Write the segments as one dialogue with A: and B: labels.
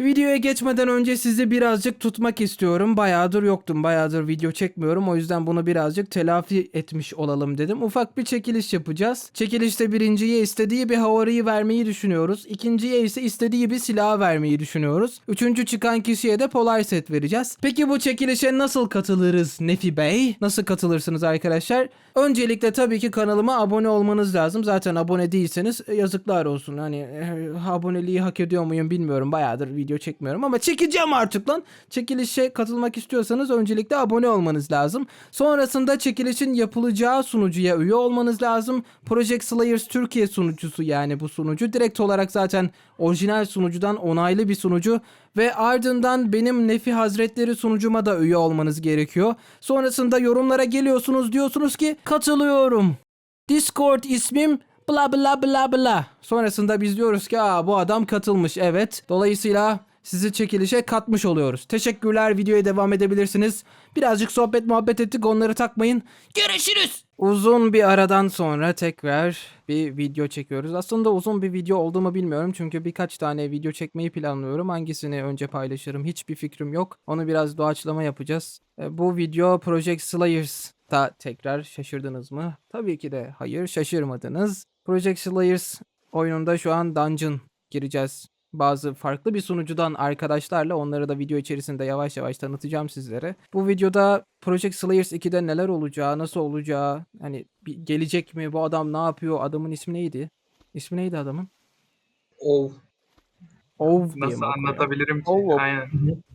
A: Videoya geçmeden önce sizi birazcık tutmak istiyorum. Bayağıdır yoktum. Bayağıdır video çekmiyorum. O yüzden bunu birazcık telafi etmiş olalım dedim. Ufak bir çekiliş yapacağız. Çekilişte birinciye istediği bir havarıyı vermeyi düşünüyoruz. İkinciye ise istediği bir silah vermeyi düşünüyoruz. Üçüncü çıkan kişiye de polar set vereceğiz. Peki bu çekilişe nasıl katılırız Nefi Bey? Nasıl katılırsınız arkadaşlar? Öncelikle tabii ki kanalıma abone olmanız lazım. Zaten abone değilseniz e, yazıklar olsun. Hani e, aboneliği hak ediyor muyum bilmiyorum. Bayağıdır video çekmiyorum ama çekeceğim artık lan. Çekilişe katılmak istiyorsanız öncelikle abone olmanız lazım. Sonrasında çekilişin yapılacağı sunucuya üye olmanız lazım. Project Slayers Türkiye sunucusu yani bu sunucu. Direkt olarak zaten orijinal sunucudan onaylı bir sunucu. Ve ardından benim Nefi Hazretleri sunucuma da üye olmanız gerekiyor. Sonrasında yorumlara geliyorsunuz diyorsunuz ki katılıyorum. Discord ismim bla bla bla bla. Sonrasında biz diyoruz ki Aa, bu adam katılmış evet. Dolayısıyla sizi çekilişe katmış oluyoruz. Teşekkürler videoya devam edebilirsiniz. Birazcık sohbet muhabbet ettik onları takmayın. Görüşürüz. Uzun bir aradan sonra tekrar bir video çekiyoruz. Aslında uzun bir video olduğumu bilmiyorum çünkü birkaç tane video çekmeyi planlıyorum. Hangisini önce paylaşırım hiçbir fikrim yok. Onu biraz doğaçlama yapacağız. E, Bu video Project Slayers da tekrar şaşırdınız mı? Tabii ki de hayır şaşırmadınız. Project Slayers oyununda şu an dungeon gireceğiz. Bazı farklı bir sunucudan arkadaşlarla onları da video içerisinde yavaş yavaş tanıtacağım sizlere. Bu videoda Project Slayers 2'de neler olacağı, nasıl olacağı, hani bir gelecek mi, bu adam ne yapıyor, adamın ismi neydi? İsmi neydi adamın?
B: Ov.
A: Ov
B: Nasıl anlatabilirim ki?
A: Ov, ov.
B: Aynen.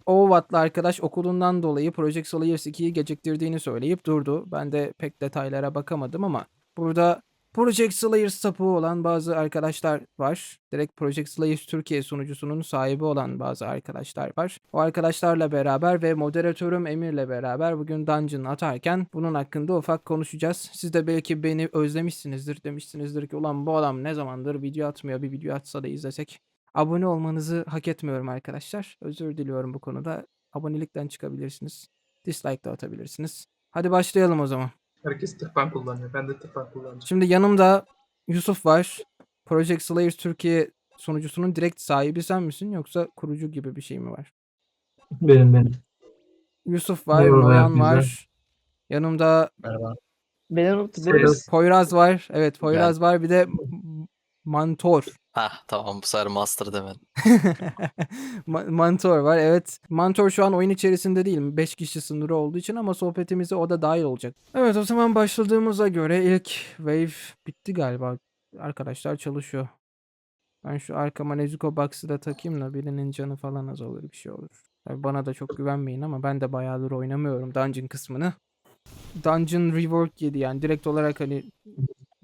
A: Ov adlı arkadaş okulundan dolayı Project Slayers 2'yi geciktirdiğini söyleyip durdu. Ben de pek detaylara bakamadım ama burada Project Slayers sapığı olan bazı arkadaşlar var. Direkt Project Slayers Türkiye sunucusunun sahibi olan bazı arkadaşlar var. O arkadaşlarla beraber ve moderatörüm Emir'le beraber bugün Dungeon atarken bunun hakkında ufak konuşacağız. Siz de belki beni özlemişsinizdir. Demişsinizdir ki ulan bu adam ne zamandır video atmıyor bir video atsa da izlesek. Abone olmanızı hak etmiyorum arkadaşlar. Özür diliyorum bu konuda. Abonelikten çıkabilirsiniz. Dislike de atabilirsiniz. Hadi başlayalım o zaman.
B: Herkes tırpan kullanıyor. Ben de tırpan kullanacağım.
A: Şimdi yanımda Yusuf var. Project Slayers Türkiye sunucusunun direkt sahibi sen misin yoksa kurucu gibi bir şey mi var?
C: Benim benim.
A: Yusuf var,
C: Merhaba,
A: Noyan
C: güzel.
A: var. Yanımda
D: Merhaba.
E: Beni unuttu.
B: Selam.
E: Beni
A: Poyraz var. Evet Poyraz var. Bir de Mantor.
D: Ha tamam bu sefer master demedim.
A: Ma- Mantor var. Evet. Mantor şu an oyun içerisinde değil. 5 kişi sınırı olduğu için ama sohbetimize o da dahil olacak. Evet o zaman başladığımıza göre ilk wave bitti galiba. Arkadaşlar çalışıyor. Ben şu arkama Nezuko Box'ı da takayım da birinin canı falan az olur bir şey olur. Tabii bana da çok güvenmeyin ama ben de bayağıdır oynamıyorum Dungeon kısmını. Dungeon Rework yedi yani direkt olarak hani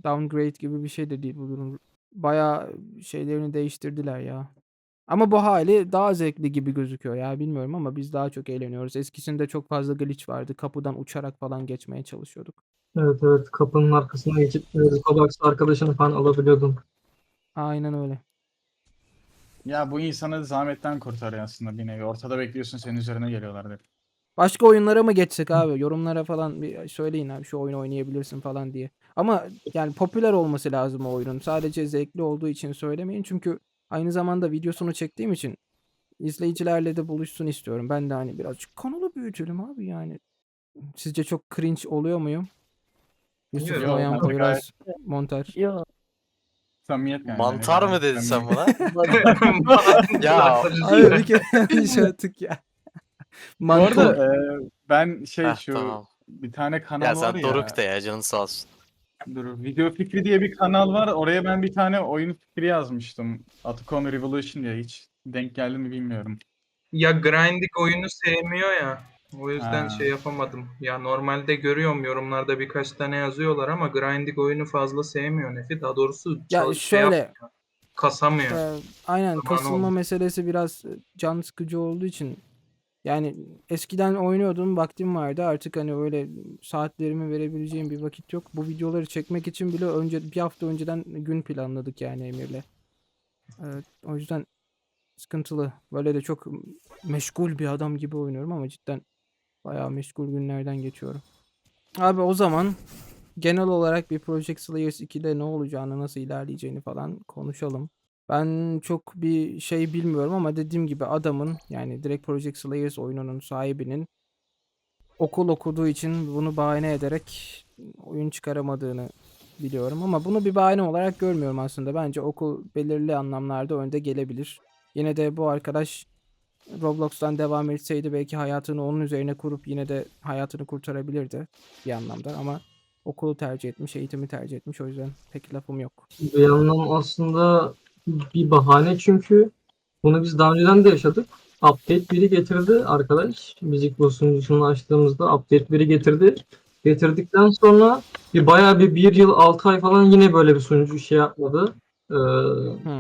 A: downgrade gibi bir şey de değil bu durum. Bayağı şeylerini değiştirdiler ya. Ama bu hali daha zevkli gibi gözüküyor ya bilmiyorum ama biz daha çok eğleniyoruz. Eskisinde çok fazla glitch vardı. Kapıdan uçarak falan geçmeye çalışıyorduk.
C: Evet evet kapının arkasına geçip Kovacs arkadaşını falan alabiliyordum.
A: Aynen öyle.
F: Ya bu insanı zahmetten kurtarıyor aslında bir nevi. Ortada bekliyorsun senin üzerine geliyorlar direkt.
A: Başka oyunlara mı geçsek abi? Yorumlara falan bir söyleyin abi şu oyunu oynayabilirsin falan diye. Ama yani popüler olması lazım o oyunun. Sadece zevkli olduğu için söylemeyin. Çünkü aynı zamanda videosunu çektiğim için izleyicilerle de buluşsun istiyorum. Ben de hani birazcık kanalı büyütelim abi yani. Sizce çok cringe oluyor muyum? Yusuf
B: Yok,
A: Noyan
F: bence
A: Poyraz Monter.
E: Yo.
F: Samimiyet yani.
D: Mantar mı dedin sen buna? Ya.
A: Abi bir kere yanlış attık ya.
F: Bu
A: Mantar.
F: arada e, ben şey
D: Heh,
F: şu
D: tamam.
F: bir tane kanal
D: Ya
F: var
D: sen
F: ya.
D: Doruk de ya canın sağ olsun.
F: Dur, Video Fikri diye bir kanal var. Oraya ben bir tane oyun fikri yazmıştım. Atacom Revolution diye. Hiç denk geldi mi bilmiyorum.
B: Ya Grinding oyunu sevmiyor ya. O yüzden
F: Ha.
B: şey yapamadım. Ya normalde görüyorum yorumlarda birkaç tane yazıyorlar ama Grinding oyunu fazla sevmiyor Nefi. Daha doğrusu
A: Ya
B: şey
A: şöyle.
B: yapmıyor, kasamıyor.
A: Ee, aynen
B: Zamanı
A: kasılma
B: oldu.
A: meselesi biraz e, can sıkıcı olduğu için yani eskiden oynuyordum vaktim vardı artık hani öyle saatlerimi verebileceğim bir vakit yok. Bu videoları çekmek için bile önce bir hafta önceden gün planladık yani Emir'le. Evet, o yüzden sıkıntılı. Böyle de çok meşgul bir adam gibi oynuyorum ama cidden bayağı meşgul günlerden geçiyorum. Abi o zaman genel olarak bir Project Slayers 2'de ne olacağını, nasıl ilerleyeceğini falan konuşalım. Ben çok bir şey bilmiyorum ama dediğim gibi adamın yani direkt Project Slayers oyununun sahibinin okul okuduğu için bunu bahane ederek oyun çıkaramadığını biliyorum ama bunu bir bahane olarak görmüyorum aslında. Bence okul belirli anlamlarda önde gelebilir. Yine de bu arkadaş Roblox'tan devam etseydi belki hayatını onun üzerine kurup yine de hayatını kurtarabilirdi bir anlamda ama okulu tercih etmiş, eğitimi tercih etmiş o yüzden pek lafım yok.
C: Bir yandan aslında bir bahane çünkü bunu biz daha önceden de yaşadık. Update biri getirdi arkadaş. Müzik bu sunucusunu açtığımızda update biri getirdi. Getirdikten sonra bir bayağı bir bir yıl altı ay falan yine böyle bir sunucu şey yapmadı. Ee,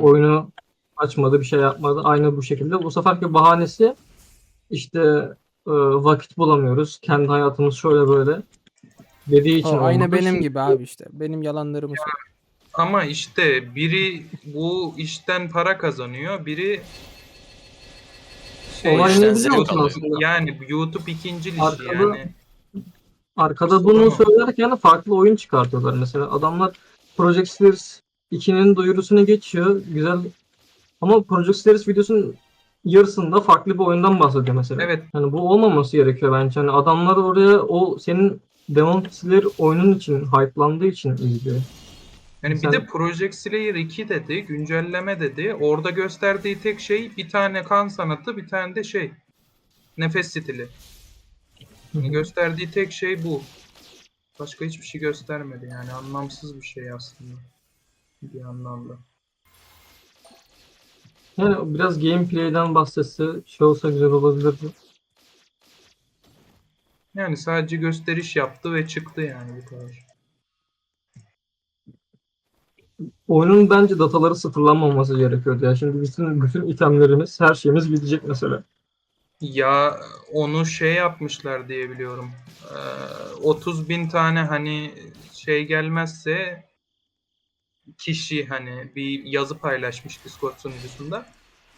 C: Oyunu açmadı bir şey yapmadı. Aynı bu şekilde. Bu seferki bahanesi işte e, vakit bulamıyoruz. Kendi hayatımız şöyle böyle dediği için
A: O, aynı benim gibi abi işte. Benim yalanlarımı söylüyor.
B: Ama işte biri bu işten para kazanıyor, biri şey,
C: Olay
D: ne
B: işte
D: biliyor musun
B: YouTube-
C: aslında?
B: Yani YouTube ikinci işi
C: Arkada-
B: yani.
C: Arkada bunu söylerken farklı oyun çıkartıyorlar. Mesela adamlar Project Stairs 2'nin duyurusunu geçiyor. Güzel. Ama Project Stairs videosunun yarısında farklı bir oyundan bahsediyor mesela.
B: Evet
C: Yani bu olmaması gerekiyor bence. Hani adamlar oraya o senin Demon Slayer oyunun için hype'landığı için izliyor.
B: Yani
C: Sen-
B: bir de Project Slayer 2 dedi, güncelleme dedi. Orada gösterdiği tek şey bir tane kan sanatı, bir tane de şey nefes stili. Yani gösterdiği tek şey bu. Başka hiçbir şey göstermedi yani anlamsız bir şey aslında. Bir anlamda.
C: Yani biraz gameplay'den bahsetse şey olsa güzel olabilirdi.
B: Yani sadece gösteriş yaptı ve çıktı yani bu kadar.
C: Oyunun bence dataları sıfırlanmaması gerekiyordu ya. Şimdi bütün bütün itemlerimiz, her şeyimiz gidecek mesela.
B: Ya onu şey yapmışlar diye biliyorum. Ee, 30 bin tane hani şey gelmezse kişi hani bir yazı paylaşmış Discord sunucusunda.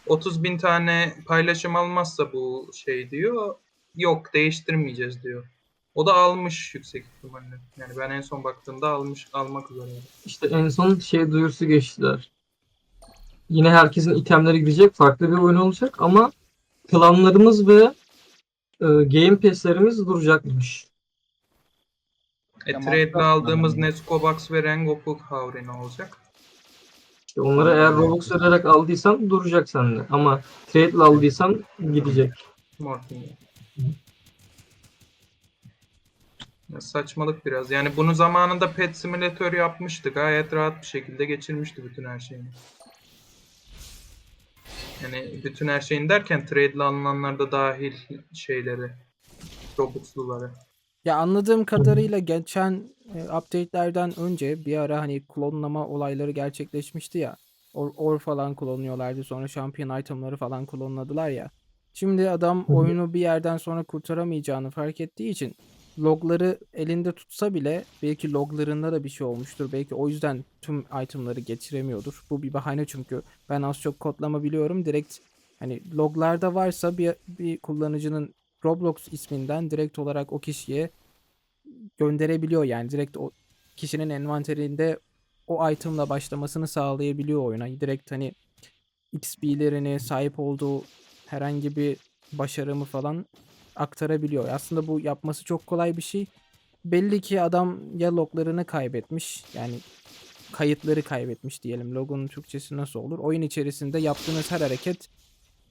B: 30 bin tane paylaşım almazsa bu şey diyor. Yok değiştirmeyeceğiz diyor. O da almış yüksek ihtimalle. Yani ben en son baktığımda almış almak üzereydi.
C: İşte en son şey duyurusu geçtiler. Yine herkesin itemleri gidecek. Farklı bir oyun olacak ama klanlarımız ve e, game pass'lerimiz duracakmış.
B: E
F: Tamam,
B: trade'le
F: tamam.
B: aldığımız Nesco Box ve Rengoku Havri ne olacak?
C: İşte onları eğer Robux vererek aldıysan duracak sende. Ama trade aldıysan gidecek.
B: Morphine. Ya saçmalık biraz. Yani bunu zamanında Pet Simulator yapmıştı. Gayet rahat bir şekilde geçirmişti bütün her şeyini. Yani bütün her şeyini derken trade'le alınanlar da dahil şeyleri. Robux'luları.
A: Ya anladığım kadarıyla geçen e, update'lerden önce bir ara hani klonlama olayları gerçekleşmişti ya. Or, or falan klonluyorlardı sonra şampiyon itemları falan klonladılar ya. Şimdi adam oyunu bir yerden sonra kurtaramayacağını fark ettiği için logları elinde tutsa bile belki loglarında da bir şey olmuştur. Belki o yüzden tüm itemları geçiremiyordur. Bu bir bahane çünkü ben az çok kodlama biliyorum. Direkt hani loglarda varsa bir, bir kullanıcının Roblox isminden direkt olarak o kişiye gönderebiliyor yani direkt o kişinin envanterinde o itemla başlamasını sağlayabiliyor oyuna. Direkt hani XP'lerini sahip olduğu herhangi bir başarımı falan aktarabiliyor. Aslında bu yapması çok kolay bir şey. Belli ki adam ya loglarını kaybetmiş yani kayıtları kaybetmiş diyelim. Logonun Türkçesi nasıl olur? Oyun içerisinde yaptığınız her hareket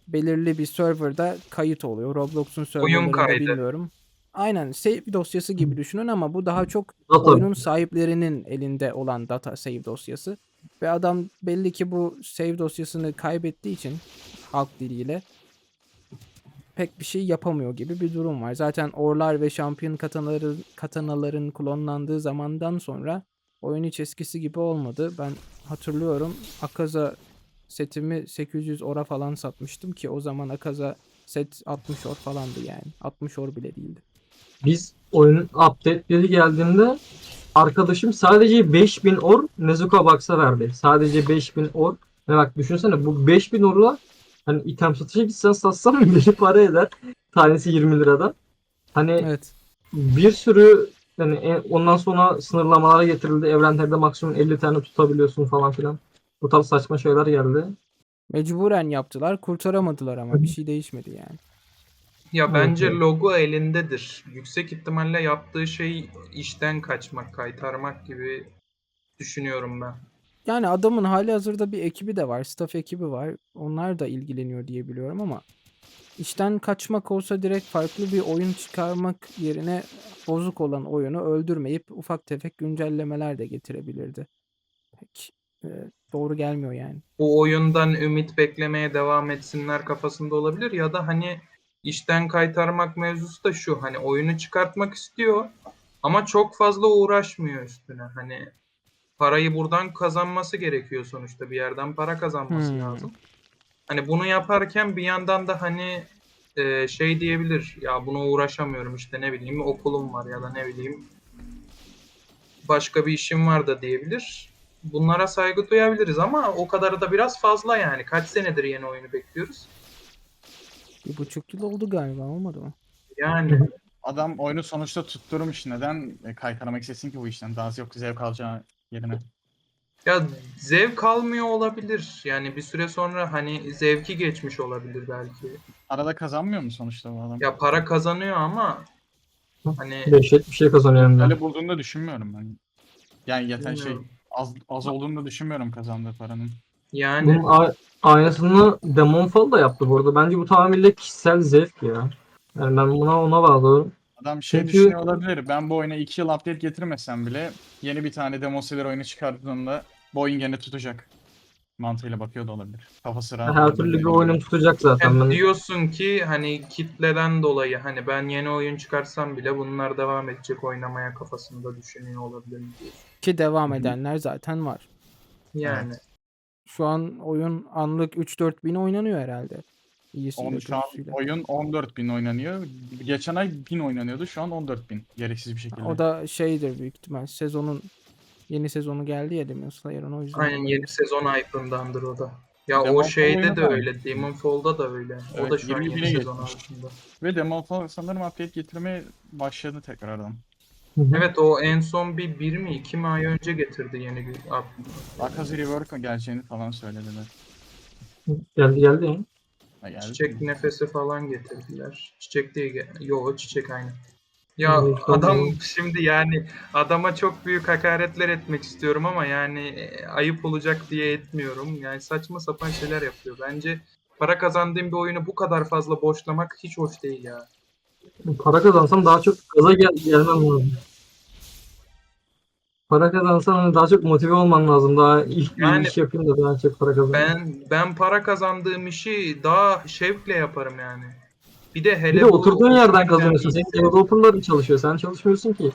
A: belirli bir serverda kayıt oluyor. Roblox'un serverlarında
B: kaydı.
A: bilmiyorum. Aynen save dosyası gibi düşünün ama bu daha çok
C: Data.
A: oyunun sahiplerinin elinde olan data save dosyası. Ve adam belli ki bu save dosyasını kaybettiği için halk diliyle pek bir şey yapamıyor gibi bir durum var. Zaten orlar ve şampiyon katanaları, katanaların klonlandığı zamandan sonra oyun hiç eskisi gibi olmadı. Ben hatırlıyorum Akaza setimi 800 ora falan satmıştım ki o zaman Akaza set 60 or falandı yani. 60 or bile değildi.
C: Biz oyunun update'leri geldiğinde arkadaşım sadece 5000 or Nezuko Box'a verdi. Sadece 5000 or. Ve bak düşünsene bu 5000 orla hani item satışa gitsen satsan bir para eder. Tanesi 20 liradan. Hani
A: Evet.
C: bir sürü yani en- ondan sonra sınırlamalara getirildi. Evrenlerde maksimum 50 tane tutabiliyorsun falan filan. Bu tarz saçma şeyler geldi.
A: Mecburen yaptılar. Kurtaramadılar ama bir şey değişmedi yani.
B: Ya bence
C: evet.
B: logo elindedir. Yüksek ihtimalle yaptığı şey işten kaçmak, kaytarmak gibi düşünüyorum ben.
A: Yani adamın hali hazırda bir ekibi de var. Staff ekibi var. Onlar da ilgileniyor diye biliyorum ama işten kaçmak olsa direkt farklı bir oyun çıkarmak yerine bozuk olan oyunu öldürmeyip ufak tefek güncellemeler de getirebilirdi. Pek e, doğru gelmiyor yani.
B: Bu oyundan ümit beklemeye devam etsinler kafasında olabilir ya da hani işten kaytarmak mevzusu da şu hani oyunu çıkartmak istiyor ama çok fazla uğraşmıyor üstüne. Hani parayı buradan kazanması gerekiyor sonuçta bir yerden para kazanması
A: Hmm.
B: lazım. Hani bunu yaparken bir yandan da hani e, şey diyebilir ya buna uğraşamıyorum işte ne bileyim okulum var ya da ne bileyim başka bir işim var da diyebilir. Bunlara saygı duyabiliriz ama o kadarı da biraz fazla yani. Kaç senedir yeni oyunu bekliyoruz?
A: Bir buçuk yıl oldu galiba olmadı mı?
B: Yani
F: Adam oyunu sonuçta tutturmuş. Neden e, kaytarmak istesin ki bu işten? Daha yok zevk alacağı yerine.
B: ya zevk almıyor olabilir. Yani bir süre sonra hani zevki geçmiş olabilir belki.
F: Arada kazanmıyor mu sonuçta bu adam?
B: Ya para kazanıyor ama hani
C: Dehşet bir şey kazanıyor hem de.
F: Öyle bulduğunu da düşünmüyorum ben. Yani yeten şey
B: bilmiyorum.
F: az, az olduğunu da düşünmüyorum kazandığı paranın.
B: yani
C: Bunun a- aynısını Demonfall da yaptı bu arada. Bence bu tamamıyla kişisel zevk ya. Yani ben buna ona bağlıyorum.
F: Adam şey
C: Çünkü-
F: düşünüyor olabilir. Ben bu oyuna 2 yıl update getirmesem bile yeni bir tane Demon Slayer oyunu çıkardığımda bu oyun gene tutacak. Mantığıyla bakıyor da olabilir. Kafası rahat.
C: Her
F: olabilir
C: türlü bir oyunum
F: gibi.
C: tutacak zaten.
B: Yani
C: Ben
B: diyorsun ki hani kitleden dolayı hani ben yeni oyun çıkarsam bile bunlar devam edecek oynamaya kafasında düşünüyor olabilir diye.
A: Ki devam edenler zaten var.
B: Yani
A: Şu an oyun anlık 3-4 bin oynanıyor herhalde. İyisiyle
F: On, şu an
A: kötüsüyle.
F: oyun 14 bin oynanıyor. Geçen ay 1000 oynanıyordu. Şu an 14 bin. Gereksiz bir şekilde.
A: O da şeydir büyük ihtimal. Sezonun yeni sezonu geldi ya Demon Slayer'ın o yüzden.
B: aynen yeni sezon hype'ındandır o da. Ya
F: Demon
B: o şeyde de
F: da
B: öyle. Demon Fall'da da öyle. o
F: Evet,
B: da şu an
F: 20
B: yeni sezon hype'ında.
F: Ve Demonfall sanırım update getirmeye başladı tekrardan.
B: Evet o en son bir, bir mi iki mi ay önce getirdi yeni bir up.
F: Akazi Rework geleceğini falan söylediler.
C: geldi geldi.
F: Ha, geldi
B: Çiçek
F: mi?
B: nefesi falan getirdiler. Çiçek değil. Yo çiçek aynı. Ya
C: Evet,
B: adam şimdi yani adama çok büyük hakaretler etmek istiyorum ama yani e, ayıp olacak diye etmiyorum. Yani saçma sapan şeyler yapıyor. Bence para kazandığım bir oyunu bu kadar fazla boşlamak hiç hoş değil ya.
C: Para kazansam daha çok gaza gel gelmem lazım. Para kazansan hani daha çok motive olman lazım. Daha ilk
B: Yani-
C: bir iş yapayım da daha çok para kazanayım.
B: Ben ben para kazandığım işi daha şevkle yaparım yani. Bir de hele
C: bir de
B: bu
C: oturduğun yerden
B: okulun
C: kazanıyorsun. Senin
B: kendisi-
C: developerların çalışıyor. Sen çalışmıyorsun ki.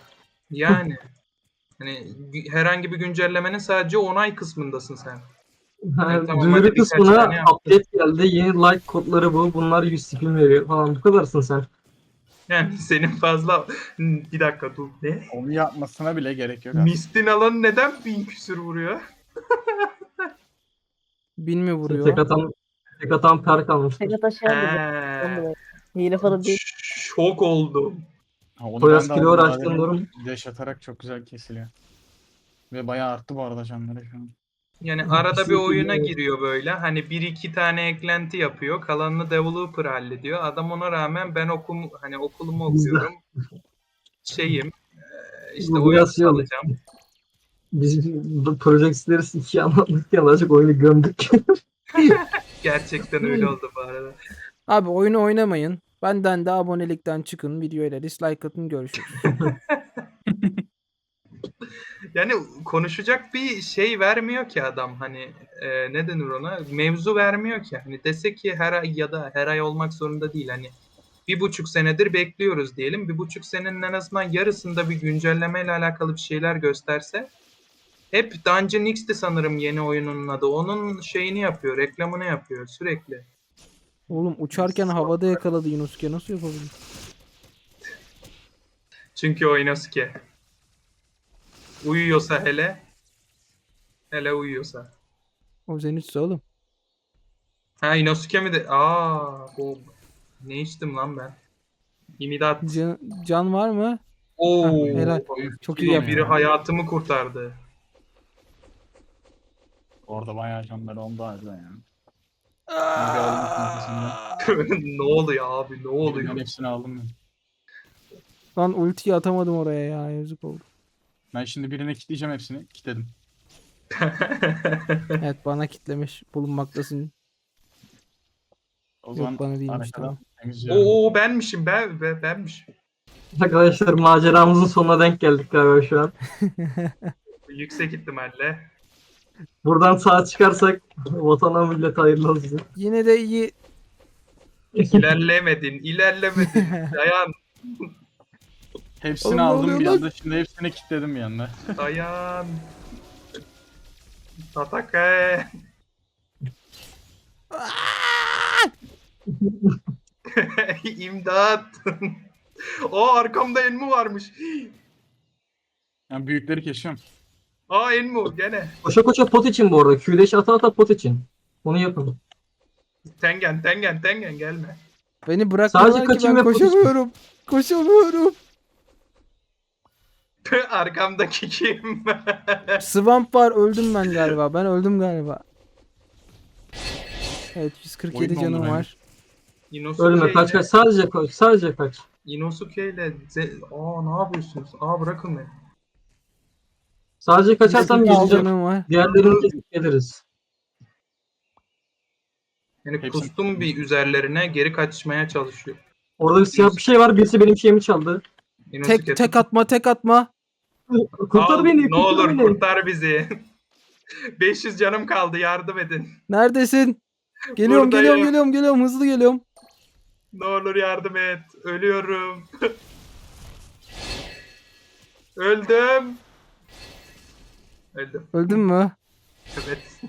B: Yani hani herhangi bir güncellemenin sadece onay kısmındasın sen.
C: Ha,
B: tamam,
C: duyuru kısmına update geldi. Yeni like kodları bu. Bunlar 100 spin veriyor falan. Bu kadarsın sen.
B: Yani senin fazla bir dakika dur ne?
F: Onu yapmasına bile gerek yok.
B: Mistin alanı neden bin küsür vuruyor?
A: Bin mi vuruyor?
C: Tek atan, tek atan perk almıştır.
E: Tek.
B: Eee,
E: Ondan dolayı. Hile falan değil.
B: Şok oldum.
F: Ha, onu de
C: kilo
F: daha
C: durum.
F: atarak çok güzel kesiliyor. Ve bayağı arttı bu arada canları şu an.
B: Yani
C: Hı,
B: arada bir oyuna giriyor böyle. Hani bir iki tane eklenti yapıyor. Kalanını developer hallediyor. Adam ona rağmen ben okum hani okulumu okuyorum. Şeyim. işte oyun alacağım.
C: Biz bu Project Stars 2 anlatırken daha çok oyunu gömdük.
B: Gerçekten öyle oldu bu arada.
A: Abi oyunu oynamayın. Benden de abonelikten çıkın. Videoyla dislike atın görüşürüz.
B: Yani konuşacak bir şey vermiyor ki adam hani e, ne denir ona? Mevzu vermiyor ki. Hani dese ki her ay ya da her ay olmak zorunda değil. Hani bir buçuk senedir bekliyoruz diyelim. Bir buçuk senenin en azından yarısında bir güncellemeyle alakalı bir şeyler gösterse hep Dungeon X'ti sanırım yeni oyunun adı. Onun şeyini yapıyor reklamını yapıyor sürekli.
A: Oğlum uçarken havada yakaladı Yunusuke. Nasıl yapabilir?
B: çünkü o Inosuke uyuyorsa hele hele uyuyorsa
A: O Zenitsu oğlum.
B: Ha Inosuke mi de? Aa, o ne içtim lan ben? İmidat.
A: Can, can var mı?
B: Oo,
A: helal. Çok iyi
B: Biri
A: yaptın.
B: hayatımı kurtardı.
F: Orada bayağı canları oldu harbiden yani.
B: Ne oluyor abi ne
F: Oluyor.
B: oluyor?
F: hepsini aldım ben.
A: Lan ultiyi atamadım oraya ya yazık oldu.
F: Ben şimdi birine kitleyeceğim hepsini. Kitledim.
A: Evet bana kitlemiş bulunmaktasın.
F: O zaman
A: Yok bana değilmiş
F: arkadan
A: tamam.
F: temizliyorum.
B: Oo benmişim ben, ben benmişim.
C: Arkadaşlar maceramızın sonuna denk geldik galiba şu an.
B: Yüksek ihtimalle.
C: Buradan sağ çıkarsak vatana millet hayırlı olsun.
A: Yine de iyi.
B: İlerlemedin, ilerlemedin. Dayan,
F: Hepsini
A: Oğlum ne
F: aldım
A: oluyor
F: bir
A: lan?
F: anda. Şimdi hepsini kitledim bir anda.
B: dayan. Tatake. İmdat. Aa arkamda Enmu varmış.
F: Yani büyükleri kesiyorum.
B: Aa Enmu gene.
C: Koşa koşa pot için bu arada. Q'deş ata ata pot için. Onu yapın.
B: Tengen, tengen, tengen gelme.
A: Beni bırakmıyorlar
C: Sadece
A: ki
C: kaçayım
A: ben
C: ve
A: koşamıyorum. Koşamıyorum.
B: Arkamdaki kim?
A: Swamp var öldüm ben galiba. Ben öldüm galiba. Evet 147
F: Oyun
A: canım var.
B: Inosuke
C: Ölme kaç kaç. Sadece kaç. Sadece kaç.
B: Inosuke ile Ze- Aa ne yapıyorsunuz? Aa bırakın beni.
C: Sadece kaçarsan
A: 147
C: biz
A: canım var.
C: diğerlerini kesip geliriz.
B: Yani
F: Hepsi-
B: kustum bir üzerlerine geri kaçmaya çalışıyor.
C: Orada bir siyah bir şey var. Birisi benim şeyimi çaldı.
B: Inosuke,
A: Tek tek atma tek atma.
C: Kurtar
B: Al,
C: beni.
B: Ne
C: kurtar
B: olur
C: beni.
B: kurtar bizi. 500 canım kaldı yardım edin.
A: Neredesin? Geliyorum
B: Buradayım.
A: geliyorum geliyorum geliyorum hızlı geliyorum.
B: Ne olur yardım et. Ölüyorum. Öldüm. Öldüm.
A: Öldün mü?
B: Evet.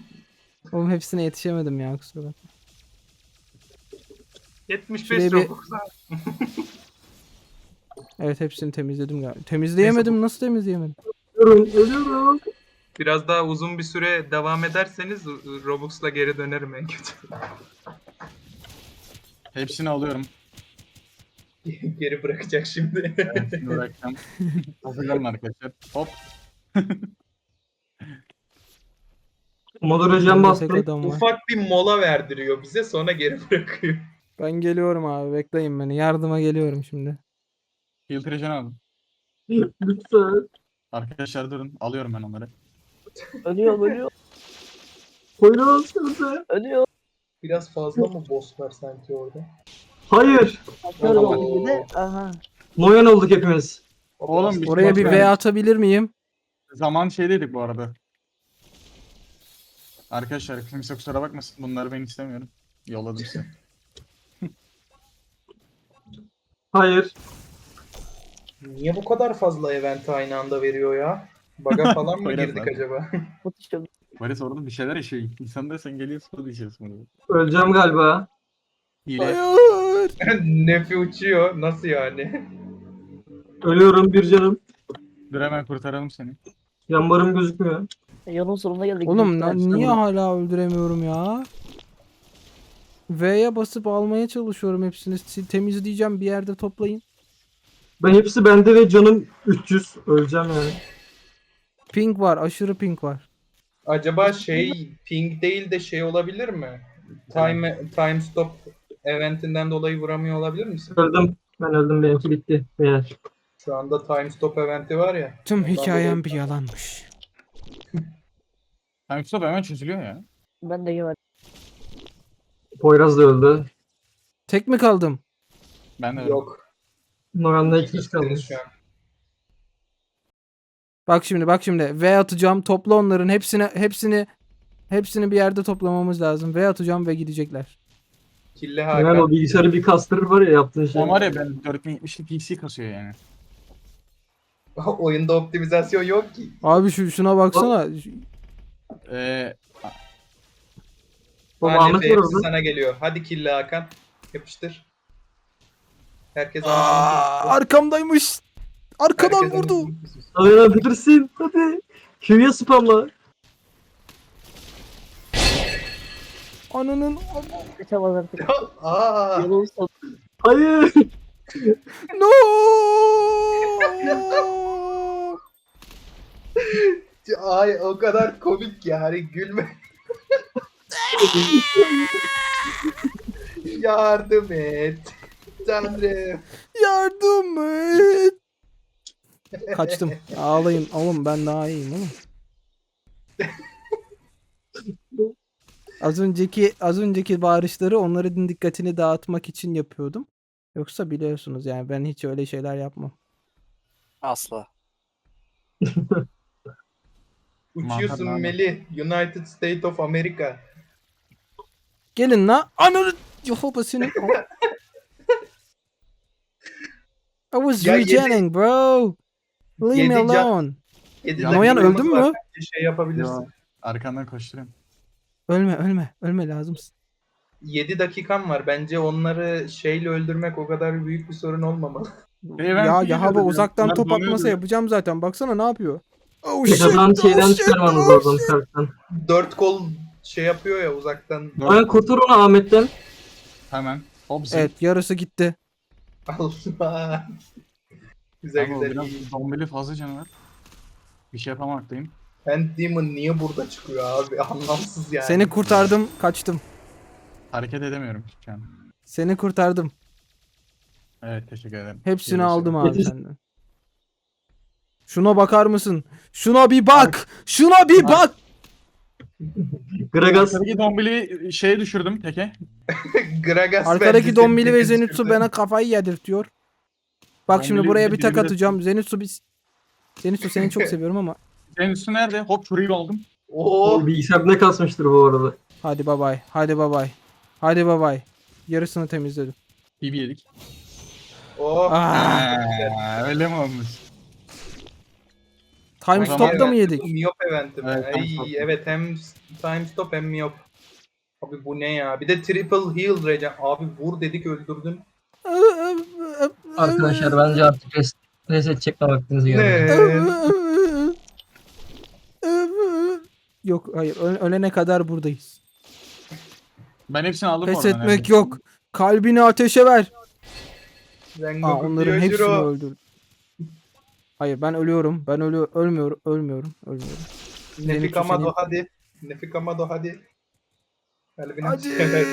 A: Oğlum hepsine yetişemedim ya kusura bakma.
B: 75
A: Şuraya bir-
B: Robux.
A: Evet hepsini temizledim galiba. Temizleyemedim nasıl temizleyemedim?
C: Ölüyorum. Ölüyorum.
B: Biraz daha uzun bir süre devam ederseniz Robux'la geri dönerim en kötü.
F: Hepsini alıyorum.
B: geri bırakacak şimdi.
F: Şimdi bırakacağım. Hazırlanın arkadaşlar. Hop.
C: Modur hocam
A: Bende
C: bastı.
A: tek adam var.
B: Ufak bir mola verdiriyor bize sonra geri bırakıyor.
A: Ben geliyorum abi bekleyin beni. Yardıma geliyorum şimdi.
F: Filtrejen aldım.
C: Lütfen.
F: Arkadaşlar durun. Alıyorum ben onları.
E: Ölüyor ölüyor
C: Buyurun size.
E: ölüyor.
B: Biraz fazla mı boss var sanki orada?
C: Hayır.
E: Atıyorum
B: Oo.
E: onu bir de. Aha.
C: Noyan olduk hepimiz.
F: Oğlum, bir-
A: Oraya bir V atabilir miyim?
F: Zaman şeydeydik bu arada. Arkadaşlar kimse kusura bakmasın. Bunları ben istemiyorum. Yolladım size.
C: Hayır.
B: Niye bu kadar fazla event aynı anda veriyor ya? Baga falan mı
F: Öyle
B: girdik
F: zaten.
B: acaba?
E: İşte
F: Barış orada bir şeyler yaşıyor. İnsan da sen geliyorsun o diyeceksin bunu.
C: Öleceğim galiba.
F: Hile.
A: Hayır.
B: Nefi uçuyor. Nasıl yani?
C: Ölüyorum bir canım.
F: Dur hemen kurtaralım seni.
C: Yanbarım gözükmüyor.
E: yolun sonuna geldik.
A: Oğlum lan niye hala öldüremiyorum ya? V'ye basıp almaya çalışıyorum hepsini. Si- Temizleyeceğim bir yerde toplayın.
C: Ben hepsi bende ve canım 300. Öleceğim yani.
A: Pink var aşırı pink var.
B: Acaba şey ping değil de şey olabilir mi? Time time stop eventinden dolayı vuramıyor olabilir misin?
C: Öldüm. Ben öldüm benimki bitti. Eğer.
B: Şu anda time stop eventi var ya.
A: Tüm hikayem bir yalanmış.
F: Time stop hemen çözülüyor ya.
E: Ben de yemedim.
C: Poyraz da öldü.
A: Tek mi kaldım?
F: Ben de
B: Yok.
C: İki kişi
B: İkisiniz
C: kalmış.
B: şu an.
A: Bak şimdi bak şimdi V atacağım. Topla onların hepsini hepsini hepsini bir yerde toplamamız lazım. V atacağım ve gidecekler.
B: Kille
C: Yani o
B: Hakan.
C: bilgisayarı bir kastırır var ya yaptığın şey.
F: O var ya ben 4070'lik PC kasıyor yani.
B: Oyunda optimizasyon yok ki.
A: Abi şu şuna baksana.
F: Ee,
C: O
B: Hadi
C: Ahmet var
B: hepsi
C: orada.
B: sana geliyor. Hadi Kille Hakan. Yapıştır. Herkes
A: Aa, arkamdaymış. Arkadan
B: Herkes
A: vurdu.
C: Dayanabilirsin. Hadi. Q'ya spamla.
A: Ananın
E: Kaçamaz artık.
B: Aa,
E: Yolun sonu.
C: Hayır.
A: no.
B: ay o kadar komik ki hani gülme. Yardım et. Tanrım.
A: Yardım et. Kaçtım. Ağlayın. Oğlum ben daha iyiyim oğlum. Az önceki az önceki bağırışları onların dikkatini dağıtmak için yapıyordum. Yoksa biliyorsunuz yani ben hiç öyle şeyler yapmam.
D: Asla.
B: Uçuyorsun Melih. United States of America.
A: Gelin la. Ananı Yehova seni. I was
B: Ya yedi-
A: regenning bro. Leave me
B: Yedi can-
A: alone.
B: 7
F: Ya
A: Noyan
B: dakikamız
A: öldün mü?
B: Şey yapabilirsin.
F: Yo. Arkandan koşturuyorum.
A: Ölme ölme. Ölme lazımsın.
B: 7 dakikam var. Bence onları şeyle öldürmek o kadar büyük bir sorun olmamalı.
F: Ben
A: ya
F: iyi
A: Yahaba
F: dedim ya.
A: uzaktan
F: Bunlar
A: top atmasa
F: ya.
A: yapacağım zaten. Baksana ne yapıyor. Oh shit,
C: şeyden
A: oh shit,
C: çıkarmanız
A: oh
C: lazım karttan.
B: 4 kol şey yapıyor ya uzaktan.
C: Noyan kurtar onu Ahmet'ten.
F: Hemen. Hop zil.
A: Evet yarısı gitti.
B: Allah. güzel
F: Ama
B: güzel
F: biraz
B: iyi.
F: zombili fazla canı var. Bir şey yapamaktayım.
B: Hand Demon niye burada çıkıyor abi? Anlamsız yani.
A: Seni kurtardım, kaçtım.
F: Hareket edemiyorum şu an.
A: Seni kurtardım.
F: Evet teşekkür ederim.
A: Hepsini
F: Görüşürüz.
A: aldım abi senden. Şuna bakar mısın? Şuna bir bak. Şuna bir
F: Bak.
C: Gragas.
F: Arkadaki dombili şeye düşürdüm teke.
B: Gragas
A: Arkadaki Dombili ve Zenitsu bana kafayı yedirtiyor. Bak şimdi buraya
F: bir
A: bir tak atacağım. Zenitsu biz Zenitsu seni çok seviyorum ama
F: üstü nerede? Hop şurayı aldım.
B: Oo.
C: O bilgisayar ne kasmıştır bu arada.
A: hadi bay bay. Hadi bay bay. Hadi bay bay. Yarısını temizledim.
F: BB yedik.
B: Oh.
A: Ah,
F: Aa, öyle mi olmuş?
A: Time
F: O zaman-
A: stop'ta mı yedik?
B: Miyop eventi mi?
F: Evet, time
B: Ay,
F: stop.
B: evet hem time stop hem miyop. Abi bu ne ya? Bir de triple heal regen. Abi vur dedik öldürdün.
C: Arkadaşlar bence artık res reset çekme vaktinizi geldi.
B: Ne?
A: Yok hayır ö- ölene kadar buradayız.
F: Ben hepsini aldım
A: Pes
F: oradan.
A: etmek
F: evet.
A: yok. Kalbini ateşe ver.
B: Rengoku
A: Aa, onların
B: Kyojiro.
A: hepsini öldürdüm. Hayır ben ölüyorum. Ben ölü ölmüyorum. Ölmüyorum. Ölmüyorum.
B: Nefikamado
A: senin-
B: hadi. Nefikamado hadi. Kalbini
A: Hadi.
B: ateşe ver.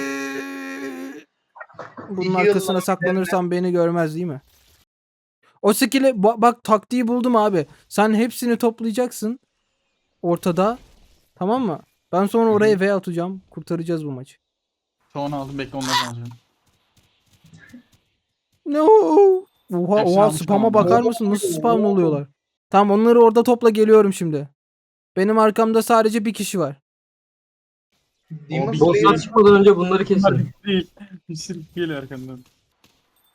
A: Bunun arkasına saklanırsam beni görmez değil mi? O skill'i ba- bak taktiği buldum abi. Sen hepsini toplayacaksın ortada. Tamam mı? Ben sonra oraya V atacağım. Kurtaracağız bu maçı.
F: Çoğunu aldım bekle onları alacağım.
A: No. Oha
F: Hepsini
A: oha
F: almış
A: spam'a
F: tamam.
A: bakar mısın? Nasıl spam oluyorlar? Tamam onları orada topla geliyorum şimdi. Benim arkamda sadece bir kişi var.
B: Demon
C: Bosslar
B: Slayer.
C: çıkmadan önce bunları
F: Bunlar
C: kesin.
F: değil. Bir sürü geliyor arkamdan.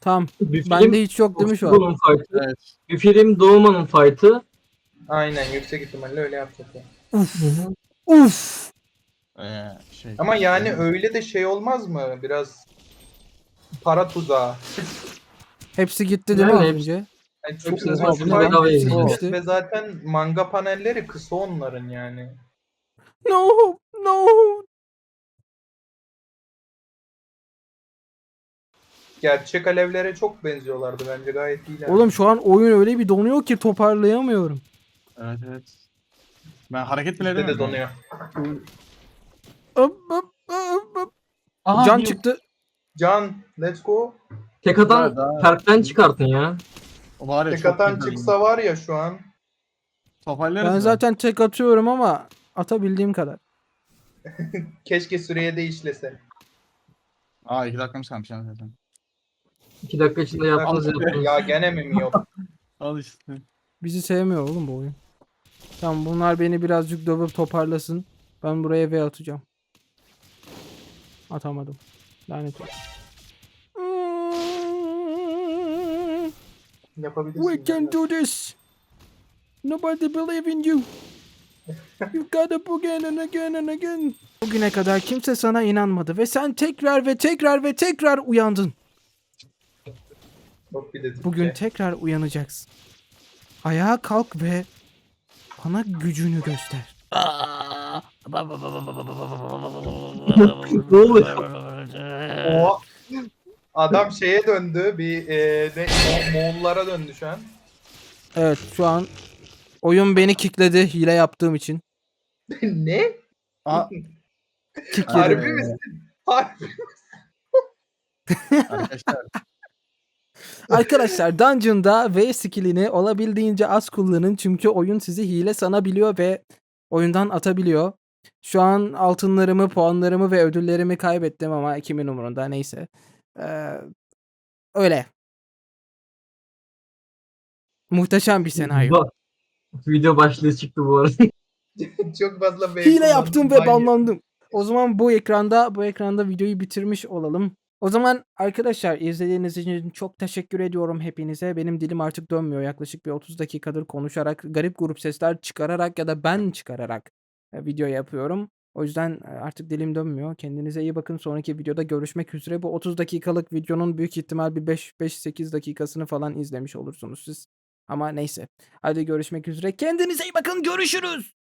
A: Tamam.
C: Bir film,
A: Bende hiç yok değil mi şu an?
C: Oshibo'nun fight'ı.
F: Evet.
C: Bir film Doğuman'ın fight'ı.
B: Aynen yüksek ihtimalle öyle yapacak ya.
A: Uf.
F: Ee, şey.
B: Ama yani öyle de şey olmaz mı? Biraz para tuzağı.
A: Hepsi gitti değil mi
C: Yani
A: az
C: hepsi-
A: önce?
B: Yani
C: Çok.
B: Spotify
C: bedava
B: hepsi
C: yayınlanıyor.
B: gitti ve zaten manga panelleri kısa onların yani.
A: No. No.
B: Gerçek alevlere çok benziyorlardı bence gayet iyiler.
A: Oğlum şu an oyun öyle bir donuyor ki toparlayamıyorum.
F: Evet evet. Ben hareket bile
B: Bizde de
F: edemiyorum.
B: donuyor.
A: Öp, öp, öp, öp.
F: Aha,
A: Can
F: heal.
A: çıktı.
B: Can, let's go.
C: Tek atan
F: Daha- daha-
C: perkten çıkartın ya.
F: O var ya
B: Tek
F: çok
B: atan
F: güzel.
B: çıksa var ya şu an.
F: Toparlarız
A: Ben
F: mı?
A: zaten tek atıyorum ama atabildiğim kadar.
B: Keşke süreye de işlese.
F: Aa iki dakikamız kalmış yani zaten.
C: 2 dakika içinde yaptınız yaptınız.
B: ya gene mi mi yok?
F: Al işte.
A: Bizi sevmiyor oğlum bu oyun. Tamam bunlar beni birazcık dövüp toparlasın. Ben buraya V atacağım. Atamadım. Lanet olsun.
B: Yapabilirsin.
A: We can do this. Nobody believe in you. You gotta again and again and again. Bugüne kadar kimse sana inanmadı ve sen tekrar ve tekrar ve tekrar uyandın. Bugün tekrar uyanacaksın. Ayağa kalk ve bana gücünü göster.
C: ne oluyor?
B: Adam şeye döndü. Bir e, ne, Mo- Moğollara döndü şu an.
A: Evet şu an oyun beni kickledi hile yaptığım için.
B: ne?
F: Aa,
A: Kick
B: Harbi misin? Harbi.
F: Arkadaşlar
A: Arkadaşlar Dungeon'da V skillini olabildiğince az kullanın çünkü oyun sizi hile sanabiliyor ve oyundan atabiliyor. Şu an altınlarımı, puanlarımı ve ödüllerimi kaybettim ama kimin umurunda neyse. Ee, öyle. Muhteşem bir senaryo.
C: Bak, Video başlığı çıktı bu arada.
B: Çok fazla V
A: Hile
B: kullandım,
A: yaptım ve banlandım. O zaman bu ekranda bu ekranda videoyu bitirmiş olalım. O zaman arkadaşlar izlediğiniz için çok teşekkür ediyorum hepinize. Benim dilim artık dönmüyor. Yaklaşık bir 30 dakikadır konuşarak, garip grup sesler çıkararak ya da ben çıkararak e, video yapıyorum. O yüzden artık dilim dönmüyor. Kendinize iyi bakın. Sonraki videoda görüşmek üzere. Bu 30 dakikalık videonun büyük ihtimal bir 5-8 dakikasını falan izlemiş olursunuz siz. Ama neyse. Hadi görüşmek üzere. Kendinize iyi bakın. Görüşürüz.